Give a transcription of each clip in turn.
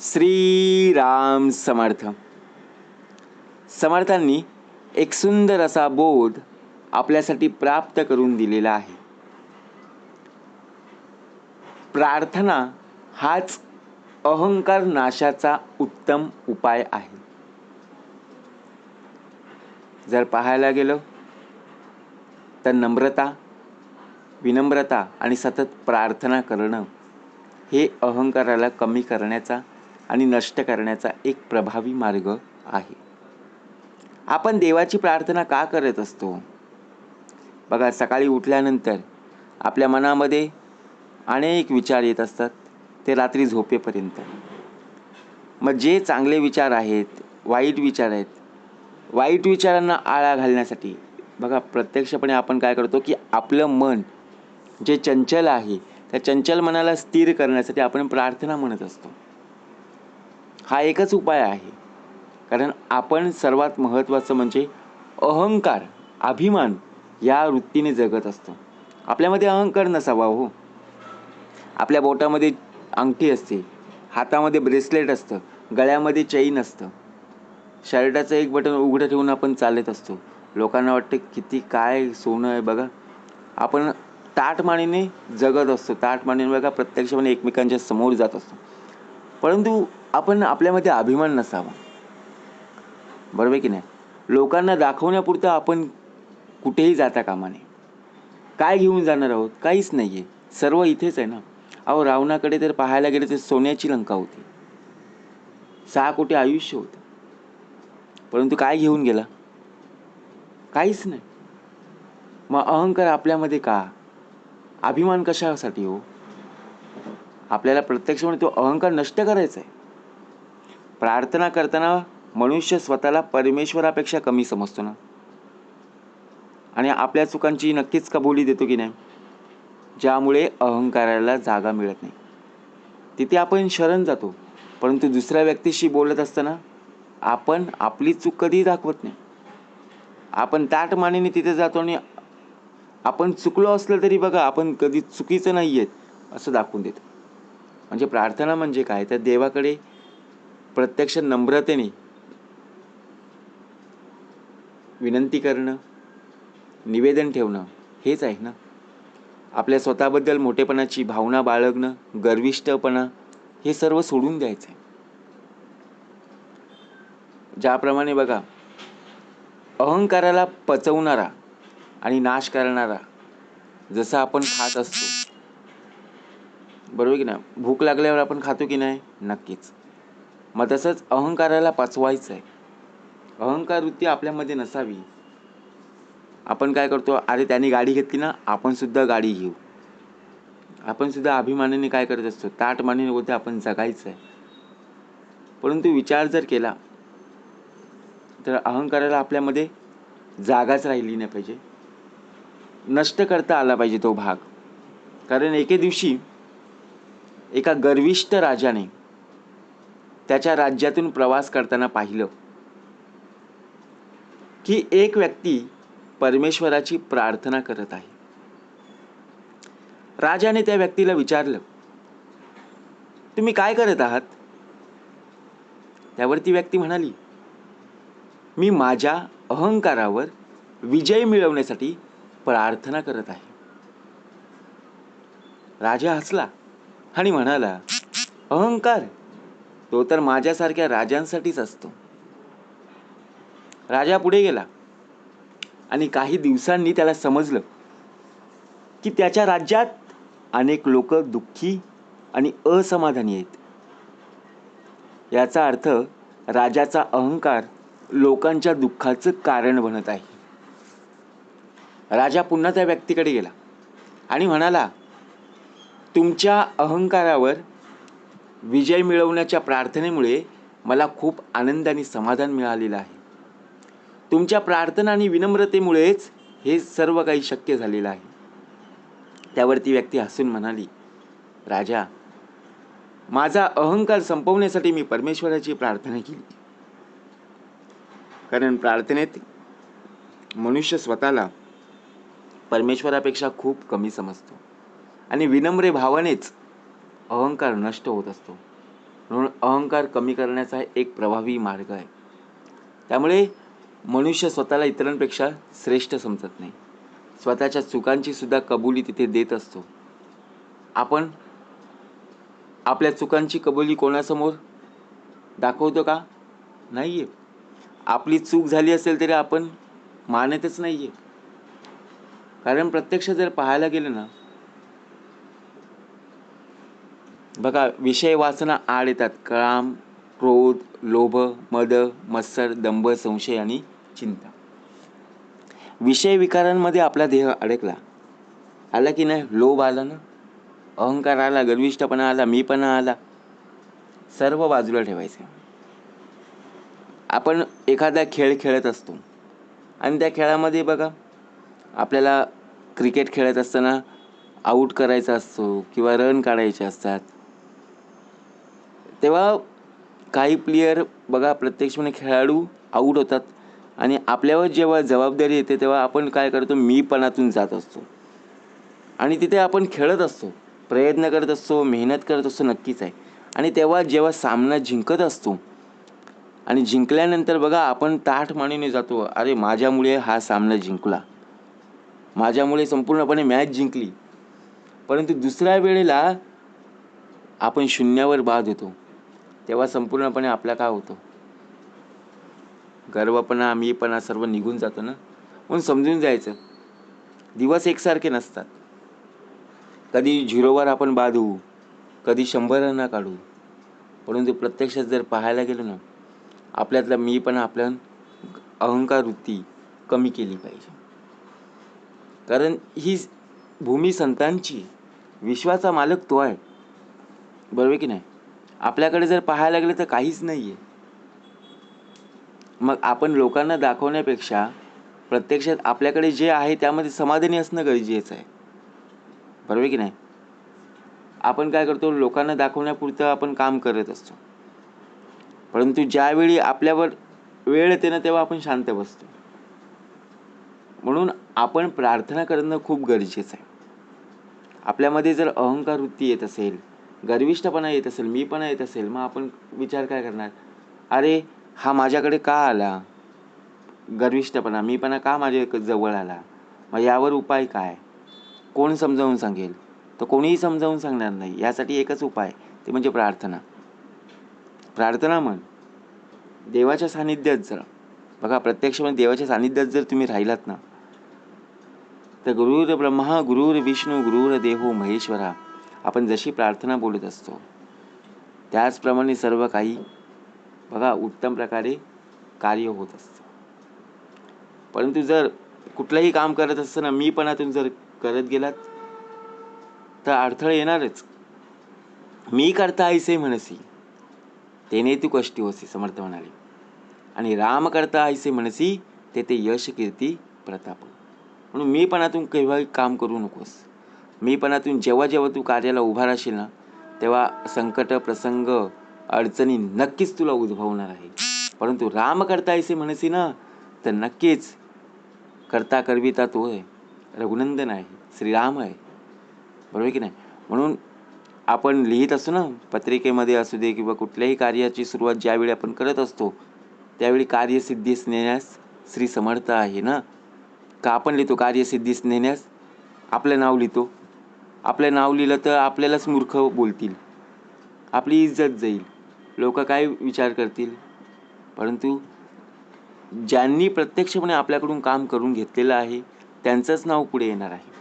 श्रीराम समर्थ. समर्थांनी एक सुंदर असा बोध आपल्यासाठी प्राप्त करून दिलेला आहे. प्रार्थना हाच अहंकार नाशाचा उत्तम उपाय आहे. जर पाहायला गेलो तर नम्रता विनम्रता आणि सतत प्रार्थना करणं हे अहंकाराला कमी करण्याचा आणि नष्ट करण्याचा एक प्रभावी मार्ग आहे. आपण देवाची प्रार्थना का करत असतो? बघा सकाळी उठल्यानंतर आपल्या मनामध्ये अनेक विचार येत असतात. ते रात्री झोपेपर्यंत. मग जे चांगले विचार आहेत वाईट विचार आहेत वाईट विचारांना आळा घालण्यासाठी बघा प्रत्यक्षपणे आपण काय करतो की आपलं मन जे चंचल आहे त्या चंचल मनाला स्थिर करण्यासाठी आपण प्रार्थना म्हणत असतो. हा एकच उपाय आहे. कारण आपण सर्वात महत्त्वाचं म्हणजे अहंकार अभिमान या वृत्तीने जगत असतो. आपल्यामध्ये अहंकार नसावा हो. आपल्या बोटामध्ये अंगठी असते हातामध्ये ब्रेसलेट असतं गळ्यामध्ये चैन असतं. शर्टाचं एक बटन उघडं ठेवून आपण चालत असतो. लोकांना वाटतं किती काय सोनं आहे बघा. आपण ताटमानेने जगत असतो. ताटमानेने बघा प्रत्यक्षपणे म्हणजे एकमेकांच्या समोर जात असतो. परंतु आपण आपल्यामध्ये अभिमान नसावा. बरोबर की नाही? लोकांना दाखवण्यापुरतं आपण कुठेही जाता कामा नये. काय घेऊन जाणार आहोत? काहीच नाही आहे सर्व इथेच आहे ना? अहो रावणाकडे तर पाहायला गेले तर सोन्याची लंका होती. सहा कोटी आयुष्य होतं. परंतु काय घेऊन गेला? काहीच नाही. मग अहंकार आपल्यामध्ये का? अभिमान कशासाठी हो? आपल्याला प्रत्यक्षपणे म्हणजे तो अहंकार नष्ट करायचा आहे. प्रार्थना करताना मनुष्य स्वतःला परमेश्वरापेक्षा कमी समजतो ना? आणि आपल्या चुकांची नक्कीच कबुली देतो की नाही? ज्यामुळे अहंकाराला जागा मिळत नाही. तिथे आपण शरण जातो परंतु दुसऱ्या व्यक्तीशी बोलत असताना आपण आपली चूक कधीही दाखवत नाही. आपण ताट मानेने तिथे जातो आणि आपण चुकलो असलं तरी बघा आपण कधी चुकीचं नाही आहेत असं दाखवून देतो. म्हणजे प्रार्थना म्हणजे काय? तर देवाकडे प्रत्यक्ष नम्रतेने विनंती करणं निवेदन ठेवणं हेच आहे ना? आपल्या स्वतःबद्दल मोठेपणाची भावना बाळगणं गर्विष्टपणा हे सर्व सोडून द्यायचं आहे ज्याप्रमाणे बघा अहंकाराला पचवणारा आणि नाश करणारा जसं आपण खात असतो. बरोबर की नाही? भूक लागल्यावर आपण खातो की नाही? नक्कीच. मग तसंच अहंकाराला पाचवायचं आहे अहंकार वृत्ती आपल्यामध्ये नसावी. आपण काय करतो? अरे त्याने गाडी घेतली ना आपण सुद्धा गाडी घेऊ. आपण सुद्धा अभिमानाने काय करत असतो? ताट मानेने बोलते आपण जगायचं आहे परंतु विचार जर केला तर अहंकाराला आपल्यामध्ये जागाच राहिली नाही पाहिजे. नष्ट करता आला पाहिजे तो भाग. कारण एके दिवशी एका गर्विष्ठ राजाने त्याच्या राज्यातून प्रवास करताना पाहिलं. की एक व्यक्ती परमेश्वराची प्रार्थना करत आहे. राजाने त्या व्यक्तीला विचारलं तुम्ही काय करत आहात? त्यावर ती व्यक्ती म्हणाली मी माझ्या अहंकारावर विजय मिळवण्यासाठी प्रार्थना करत आहे. राजा हसला आणि म्हणाला अहंकार तो तर माझ्यासारख्या राजांसाठीच असतो. राजा पुढे गेला. आणि काही दिवसांनी त्याला समजलं की त्याच्या राज्यात अनेक लोक दुःखी आणि असमाधानी आहेत. याचा अर्थ राजाचा अहंकार लोकांच्या दुःखाचं कारण बनत आहे. राजा पुन्हा त्या व्यक्तीकडे गेला आणि म्हणाला तुमच्या अहंकारावर विजय मिळवण्याच्या प्रार्थनेमुळे मला खूप आनंद आणि समाधान मिळालेलं आहे. तुमच्या प्रार्थना आणि विनम्रतेमुळेच हे सर्व काही शक्य झालेलं आहे. त्यावर ती व्यक्ती हसून म्हणाली राजा माझा अहंकार संपवण्यासाठी मी परमेश्वराची प्रार्थना केली. कारण प्रार्थनेत मनुष्य स्वतःला परमेश्वरापेक्षा खूप कमी समजतो आणि विनम्र भावानेच अहंकार नष्ट होत असतो. म्हणून अहंकार कमी करण्याचा एक प्रभावी मार्ग आहे. त्यामुळे मनुष्य स्वतःला इतरांपेक्षा श्रेष्ठ समजत नाही. स्वतःच्या चुकांची सुद्धा कबुली तिथे देत असतो. आपण आपल्या चुकांची कबुली कोणासमोर दाखवतो का? नाही आहे आपली चूक झाली असेल तरी आपण मानतच नाही आहे कारण प्रत्यक्ष जर पाहायला गेलं ना बघा विषय वाचना आड येतात. काम क्रोध लोभ मद मत्सर दंभ संशय आणि चिंता. विषय विकारांमध्ये आपला देह अडकला. आला की नाही? लोभ आला ना? अहंकार आला गर्विष्ठपणा आला मीपणा आला. सर्व बाजूला ठेवायचे. आपण एखादा खेळ खेळत असतो. आणि त्या खेळामध्ये बघा आपल्याला क्रिकेट खेळत असताना आऊट करायचा असतो किंवा रन काढायचे असतात. तेव्हा काही प्लेयर बघा प्रत्यक्षपणे म्हणजे खेळाडू आऊट होतात. आणि आपल्यावर जेव्हा जबाबदारी येते तेव्हा आपण काय करतो? मीपणातून जात असतो. आणि तिथे आपण खेळत असतो. प्रयत्न करत असतो मेहनत करत असतो नक्कीच आहे. आणि तेव्हा जेव्हा सामना जिंकत असतो आणि जिंकल्यानंतर बघा आपण ताठ मानेने जातो अरे माझ्यामुळे हा सामना जिंकला. माझ्यामुळे संपूर्णपणे मॅच जिंकली. परंतु दुसऱ्या वेळेला आपण शून्यावर बाद होतो. तेव्हा संपूर्णपणे आपला काय होतो? गर्वपणा मीपणा सर्व निघून जातो ना? म्हणून समजून जायचं. दिवस एकसारखे नसतात. कधी झिरोवर आपण बांधू कधी शंभरांना काढू. परंतु प्रत्यक्षात जर पाहायला गेलो ना आपल्यातला मीपणा आपल्या अहंकार वृत्ती कमी केली पाहिजे. कारण ही भूमी संतांची विश्वाचा मालक तो आहे. बरोबर की नाही? आपल्याकडे जर पाहायला गेलं तर काहीच नाही आहे मग आपण लोकांना दाखवण्यापेक्षा प्रत्यक्षात आपल्याकडे जे आहे त्यामध्ये समाधानी असणं गरजेचं आहे. बरोबर की नाही? आपण काय करतो लोकांना दाखवण्यापुरतं आपण काम करत असतो. परंतु ज्यावेळी आपल्यावर वेळ येते ना तेव्हा आपण शांत बसतो. म्हणून आपण प्रार्थना करणं खूप गरजेचं आहे. आपल्यामध्ये जर अहंकार वृत्ती येत असेल गर्विष्ठपणा येत असेल मी पण येत असेल मग आपण विचार काय करणार? अरे हा माझ्याकडे का आला? गर्विष्ठपणा मीपणा का माझ्या जवळ आला? मग यावर उपाय काय? कोण समजावून सांगेल? तर कोणीही समजावून सांगणार नाही. यासाठी एकच उपाय ते म्हणजे प्रार्थना. प्रार्थना म्हण देवाच्या सानिध्यात जर. बघा प्रत्यक्ष म्हणजे देवाच्या सानिध्यात जर तुम्ही राहिलात ना तर गुरुर ब्रह्मा गुरुर विष्णू गुरुर देहो महेश्वरा. आपण जशी प्रार्थना बोलत असतो त्याचप्रमाणे सर्व काही बघा उत्तम प्रकारे कार्य होत असतं. परंतु जर कुठलंही काम करत असताना मीपणातून जर करत गेलात तर अडथळे येणारच. मी करता ऐसे म्हणसी तेने तू कष्टी होसी समर्थ म्हणाले. आणि राम करता ऐसे म्हणसी ते ते यश कीर्ती प्रताप. म्हणून मीपणातून केव्हाही काम करू नकोस. मीपणातून जेव्हा जेव्हा तू कार्याला उभा राहशील ना तेव्हा संकट प्रसंग अडचणी नक्कीच तुला उद्भवणार आहे. परंतु राम करता ऐसे म्हणसी ना तर नक्कीच करता करविता तो आहे. रघुनंदन आहे श्रीराम आहे. बरोबर की नाही? म्हणून आपण लिहित असतो ना पत्रिकेमध्ये असू दे किंवा कुठल्याही कार्याची सुरुवात ज्यावेळी आपण करत असतो त्यावेळी कार्यसिद्धीस नेण्यास श्री समर्थ आहे ना? का आपण लिहितो? कार्यसिद्धीस नेण्यास आपलं नाव लिहितो. आपलं नाव लिहिलं तर आपल्यालाच मूर्ख बोलतील. आपली इज्जत जाईल. लोक काय विचार करतील? परंतु ज्यांनी प्रत्यक्षपणे आपल्याकडून काम करून घेतलेलं आहे त्यांचंच नाव पुढे येणार आहे.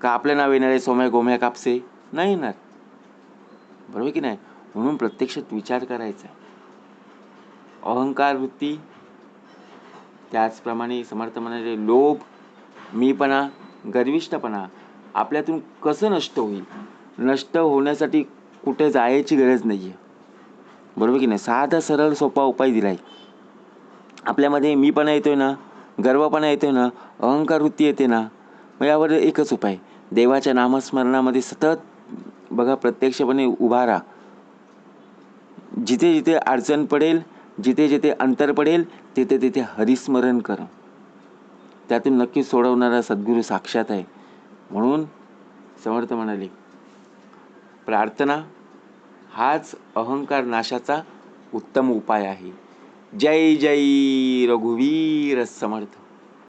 का आपलं नाव येणार आहे सोम्या गोम्या कापसे? नाही येणार. बरोबर की नाही? म्हणून प्रत्यक्षात विचार करायचा अहंकार वृत्ती त्याचप्रमाणे समर्थ म्हणाले लोभ मीपणा गर्विष्ठपणा आपल्यातून कसं नष्ट होईल? नष्ट होण्यासाठी कुठे जायची गरज नाही आहे बरोबर की नाही? साधा सरळ सोपा उपाय दिला आहे आपल्यामध्ये मीपणा येतोय ना गर्वपणा येतोय ना अहंकार वृत्ती येते ना मग यावर एकच उपाय. देवाच्या नामस्मरणामध्ये सतत बघा प्रत्यक्षपणे उभा राहा. जिथे जिथे अडचण पडेल जिथे जिथे अंतर पडेल तिथे तिथे हरिस्मरण कर. त्यातून नक्की सोडवणारा सद्गुरू साक्षात आहे. म्हणून समर्थ म्हणाले प्रार्थना हाच अहंकार नाशाचा उत्तम उपाय आहे. जय जय रघुवीर समर्थ.